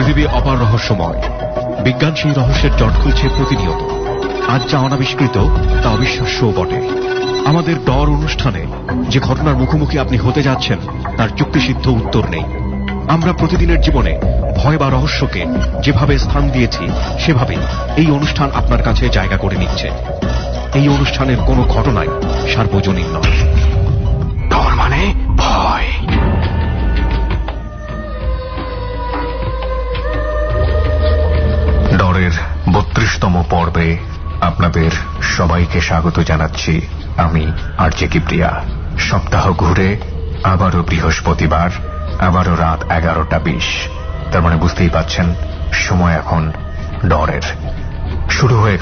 পৃথিবী অপার রহস্যময়। বিজ্ঞান সেই রহস্যের জট খুলছে প্রতিনিয়ত। আজ যা অনাবিষ্কৃত, তা অবিশ্বাস্যও বটে। আমাদের ডর অনুষ্ঠানে যে ঘটনার মুখোমুখি আপনি হতে যাচ্ছেন, তার চুক্তিসিদ্ধ উত্তর নেই। আমরা প্রতিদিনের জীবনে ভয় বা রহস্যকে যেভাবে স্থান দিয়েছি, সেভাবেই এই অনুষ্ঠান আপনার কাছে জায়গা করে নিচ্ছে। এই অনুষ্ঠানের কোনো ঘটনাই সার্বজনীন নয়। বত্রিশতম পর্বে আপনাদের সবাইকে স্বাগত জানাচ্ছি আমি আর কিপ্রিয়া। সপ্তাহ ঘুরে আবারও বৃহস্পতিবার, আবারও রাত এগারোটা বিশ। তার মানে বুঝতেই পাচ্ছেন, সময় এখন ডরের। শুরু হয়ে